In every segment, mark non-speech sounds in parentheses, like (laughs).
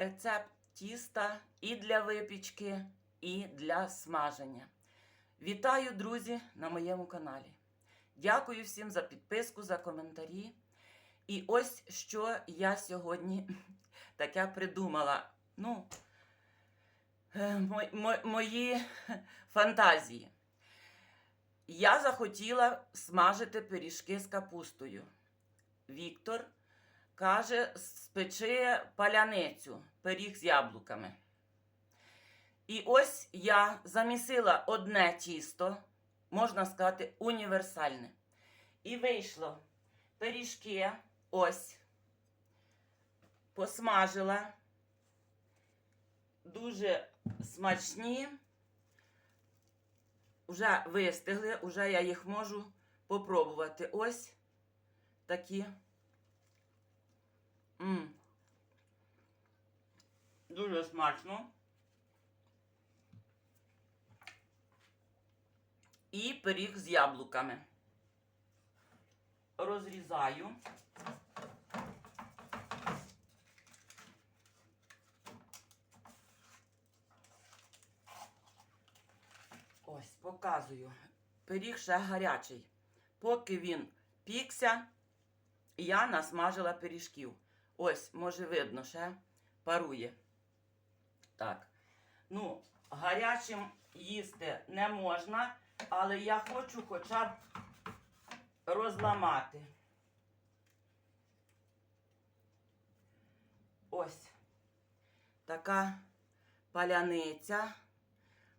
рецепт тіста і для випічки, і для смаження. Вітаю, друзі, на моєму каналі. Дякую всім за підписку, за коментарі. І ось що я сьогодні (laughs) таке придумала. Ну, е, мо- мо- мої (laughs) фантазії. Я захотіла смажити пиріжки з капустою. Віктор каже, спечи паляницю, пиріг з яблуками. І ось я замісила одне тісто, можна сказати, універсальне. І вийшло пиріжки, ось, посмажила. Дуже смачні. Вже вистигли, вже я їх можу попробувати. Ось такі. М Дуже смачно. І пиріг з яблуками. Розрізаю. Ось, показую. Пиріг ще гарячий. Поки він пікся, я насмажила пиріжків. Ось, може, видно, ще парує. Так. Ну, гарячим їсти не можна, але я хочу хоча б розламати. Ось така паляниця.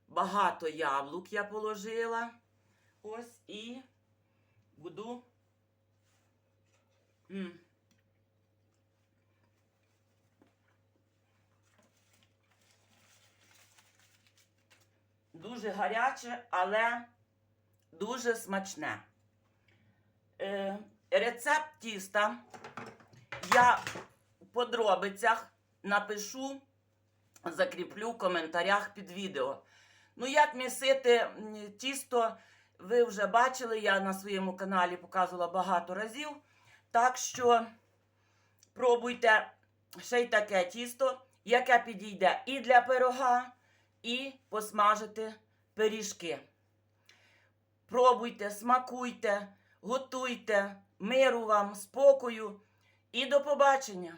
Багато яблук я положила. Ось і буду. м, Дуже гаряче, але дуже смачне. Е, рецепт тіста я в подробицях напишу, закріплю в коментарях під відео. Ну, як місити тісто, ви вже бачили, я на своєму каналі показувала багато разів. Так що пробуйте ще й таке тісто, яке підійде і для пирога, і посмажити пиріжки. Пробуйте, смакуйте, готуйте, миру вам, спокою і до побачення!